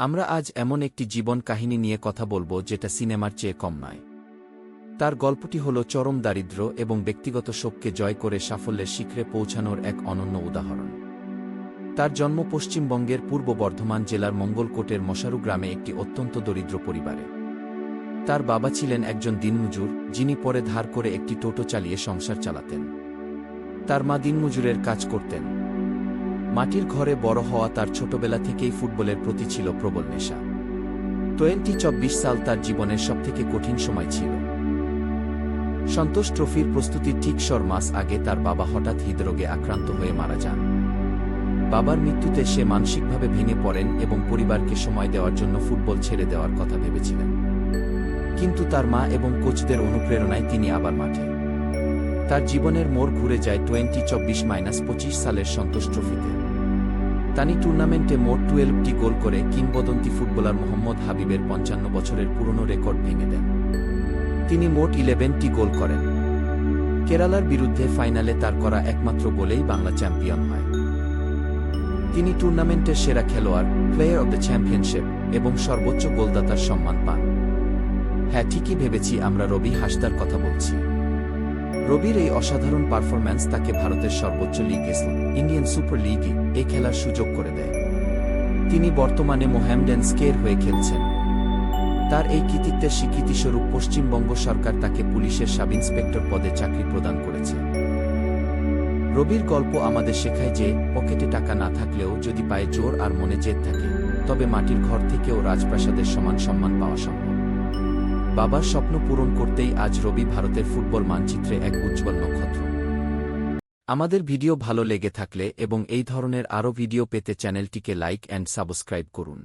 আমরা আজ এমন একটি জীবন কাহিনী নিয়ে কথা বলব যেটা সিনেমার চেয়ে কম নয়। তার গল্পটি হল চরম দারিদ্র্য এবং ব্যক্তিগত শোককে জয় করে সাফল্যের শিখরে পৌঁছানোর এক অনন্য উদাহরণ। তার জন্ম পশ্চিমবঙ্গের পূর্ব বর্ধমান জেলার মঙ্গলকোটের মশারু গ্রামে একটি অত্যন্ত দরিদ্র পরিবারে। তার বাবা ছিলেন একজন দিনমজুর, যিনি পরে ধার করে একটি টোটো চালিয়ে সংসার চালাতেন। তার মা দিনমজুরের কাজ করতেন। মাটির ঘরে বড় হওয়া তার ছোটবেলা থেকেই ফুটবলের প্রতি ছিল প্রবল নেশা। টোয়েন্টি চব্বিশ সাল তার জীবনের সবথেকে কঠিন সময় ছিল। সন্তোষ ট্রফির প্রস্তুতির ঠিক সর মাস আগে তার বাবা হঠাৎ হৃদরোগে আক্রান্ত হয়ে মারা যান। বাবার মৃত্যুতে সে মানসিকভাবে ভেঙে পড়েন এবং পরিবারকে সময় দেওয়ার জন্য ফুটবল ছেড়ে দেওয়ার কথা ভেবেছিলেন। কিন্তু তার মা এবং কোচদের অনুপ্রেরণায় তিনি আবার মাঠে। তার জীবনের মোড় ঘুরে যায় টোয়েন্টি চব্বিশ মাইনাস পঁচিশ সালের সন্তোষ ট্রফিতে। তানি টুর্নামেন্টে মোট টুয়েলভটি গোল করে কিংবদন্তি ফুটবলার মোহাম্মদ হাবিবের পঞ্চান্ন বছরের পুরনো রেকর্ড ভেঙে দেন। তিনি মোট ইলেভেনটি গোল করেন। কেরালার বিরুদ্ধে ফাইনালে তার করা একমাত্র গোলেই বাংলা চ্যাম্পিয়ন হয়। তিনি টুর্নামেন্টের সেরা খেলোয়াড় প্লেয়ার অব দ্য চ্যাম্পিয়নশিপ এবং সর্বোচ্চ গোলদাতার সম্মান পান। হ্যাঁ ঠিকই ভেবেছি আমরা রবি হাসদার কথা বলছি। রবির এই অসাধারণ পারফরম্যান্স তাকে ভারতের সর্বোচ্চ লিগ এসল ইন্ডিয়ান সুপার লিগে এ খেলার সুযোগ করে দেয়। তিনি বর্তমানে মোহ্যামডেন স্কের হয়ে খেলছেন। তার এই কৃতিত্বের স্বীকৃতিস্বরূপ পশ্চিমবঙ্গ সরকার তাকে পুলিশের সাব ইন্সপেক্টর পদে চাকরি প্রদান করেছে। রবির গল্প আমাদের শেখায় যে, পকেটে টাকা না থাকলেও যদি পায়ে জোর আর মনে জেদ থাকে, তবে মাটির ঘর থেকেও রাজপ্রাসাদের সমান সম্মান পাওয়া সম্ভব। বাবার স্বপ্ন পূরণ করতেই আজ রবি ভারতের ফুটবল মানচিত্রে এক উজ্জ্বল নক্ষত্র। আমাদের ভিডিও ভালো লেগে থাকলে এবং এই ধরনের আরও ভিডিও পেতে চ্যানেলটিকে লাইক অ্যান্ড সাবস্ক্রাইব করুন।